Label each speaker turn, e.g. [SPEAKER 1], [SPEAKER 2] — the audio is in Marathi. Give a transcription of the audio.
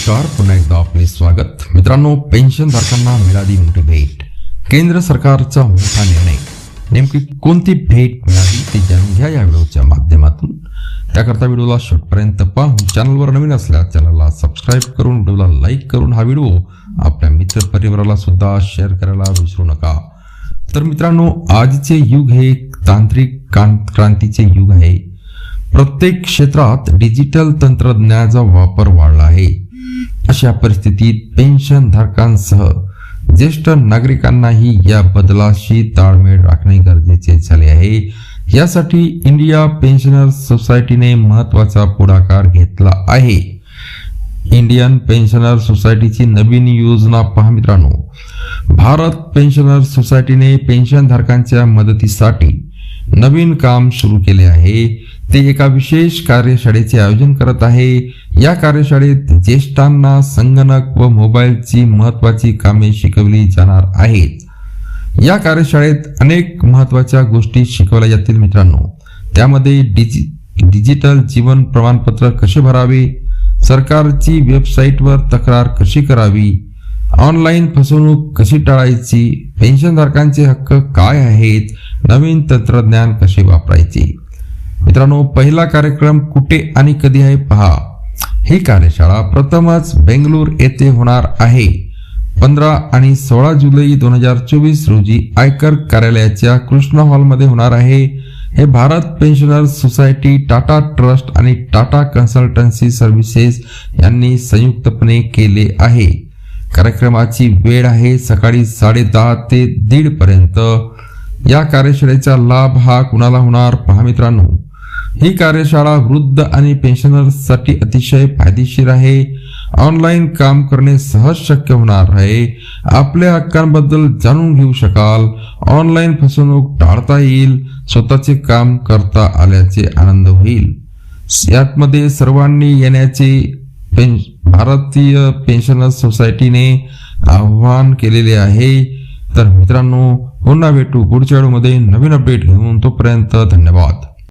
[SPEAKER 1] नमस्कार पुन्हा एकदा आपले स्वागत. मित्रांनो पेन्शनधारकांना मिळाली मोठी भेट. केंद्र सरकारचा मोठा निर्णय. नेमकी कोणती भेट मिळाली ते जाणून घ्या या व्हिडिओच्या माध्यमातून. त्याकरता व्हिडिओला शेवटपर्यंत पाहून चॅनलवर नवीन असल्यास चॅनलला सबस्क्राईब करून व्हिडिओला लाईक करून हा व्हिडिओ आपल्या मित्र परिवाराला सुद्धा शेअर करायला विसरू नका. तर मित्रांनो आजचे युग हे तांत्रिक क्रांतीचे युग आहे. प्रत्येक क्षेत्रात डिजिटल तंत्रज्ञानाचा वापर वाढला आहे. अशा परिस्थितीत पेन्शन धारकांसह ज्येष्ठ नागरिकांनाही या बदलाशी ताळमेळ राखणे गरजेचे झाले आहे. यासाठी इंडिया पेन्शनर सोसायटीने महत्त्वाचा पुढाकार घेतला आहे. इंडियन पेन्शनर सोसायटीची नवीन योजना पहा मित्रांनो. भारत पेन्शनर सोसायटीने पेन्शनधारकांच्या मदतीसाठी नवीन काम सुरू केले आहे. ते एका विशेष कार्यशाळेचे आयोजन करत आहे. या कार्यशाळेत ज्येष्ठांना संगणक व मोबाईलची महत्वाची कामे शिकवली जाणार आहेत. या कार्यशाळेत अनेक महत्त्वाच्या गोष्टी शिकवल्या जातील मित्रांनो. त्यामध्ये डिजि डिजिटल जीवन प्रमाणपत्र कसे भरावे? सरकारची वेबसाईटवर तक्रार कशी करावी? ऑनलाईन फसवणूक कशी टाळायची? पेन्शनधारकांचे हक्क काय आहेत? नवीन तंत्रज्ञान कसे वापरायचे? मित्रांनो पहिला कार्यक्रम कुठे आणि कधी आहे पहा. ही कार्यशाळा प्रथमच बेंगलोर येथे होणार आहे. पंधरा आणि सोळा जुलै दोन हजार चोवीस रोजी आयकर कार्यालयाच्या कृष्णा हॉलमध्ये होणार आहे. हे Bharat pensioner society Tata trust आणि टाटा कन्सल्टन्सी सर्व्हिसेस यांनी संयुक्तपणे केले आहे. कार्यक्रमाची वेळ आहे सकाळी साडेदहा ते दीड पर्यंत. या कार्यशाळेचा लाभ हा कुणाला होणार? पहा मित्रांनो. ही कार्यशाळा वृद्ध आणि पेन्शनर्ससाठी अतिशय फायदेशीर आहे. ऑनलाईन काम करणे सहज शक्य होणार आहे. आपल्या हक्कांबद्दल जाणून घेऊ शकाल. ऑनलाईन फसवणूक टाळता येईल. स्वतःचे काम करता आल्याचे आनंद होईल. यातमध्ये सर्वांनी येण्याचे पेन भारतीय पेन्शनर्स सोसायटीने आव्हान केलेले आहे. तर मित्रांनो पुन्हा भेटू पुढच्या वेळेमध्ये नवीन अपडेट घेऊन तोपर्यंत धन्यवाद.